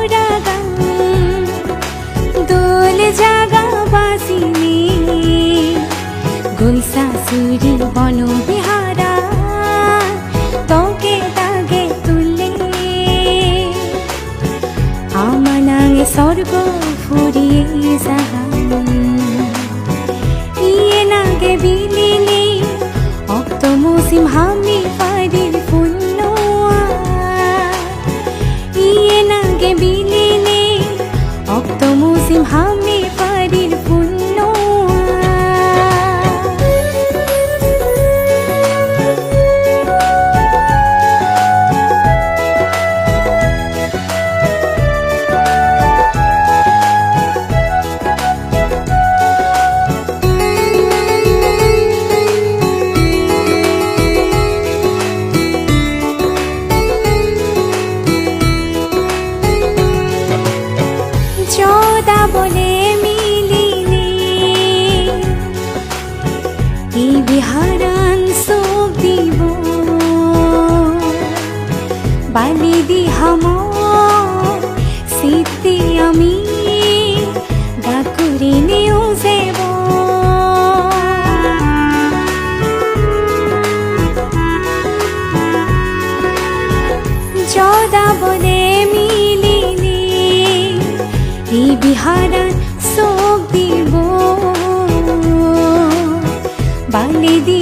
সৌরা গান দোল জাগা বাসিনী গুলসা সুরি বন বালি দি হাম শীতে আমি নেও যাব যোদা বলে মিলিনি এই বিহারান সব দিব। বালি দি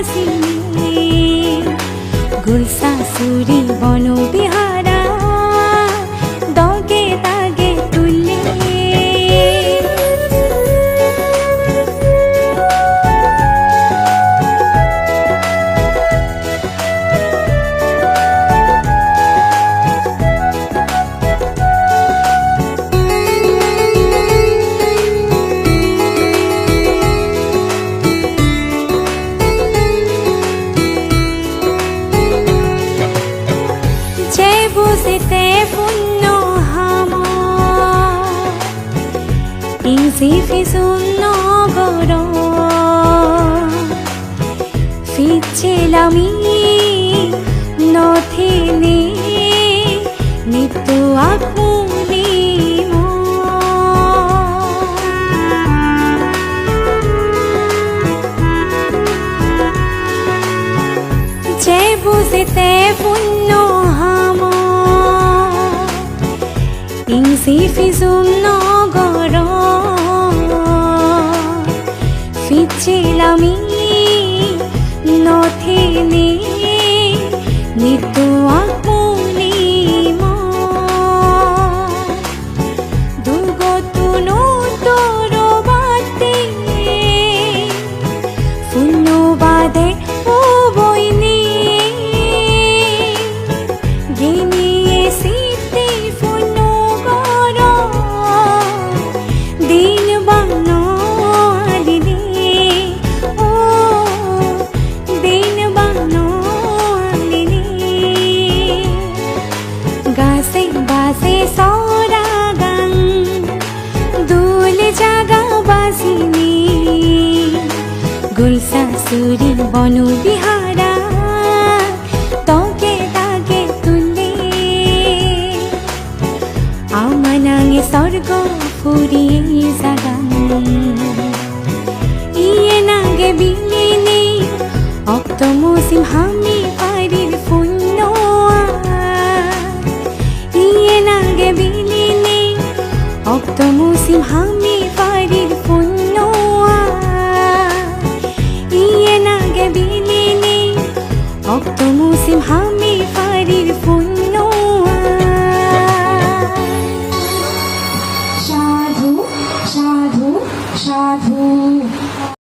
বাসিনী গুলসা সুরি বন ইজি ফিসুন্ন গর মাধুরী বনবিহারা তকে তাকে তুলে। আমানাঙে স্বর্গ ফুরিয়ে জাগান ইয়ে নাগে বিলিনি অক্ত মৌসিম হামি পারির পুণ্য ইয়ে নাগে বিলিনি অক্ত মৌসিম হামি musim hami farir punnuan Sadhu, sadhu, sadhu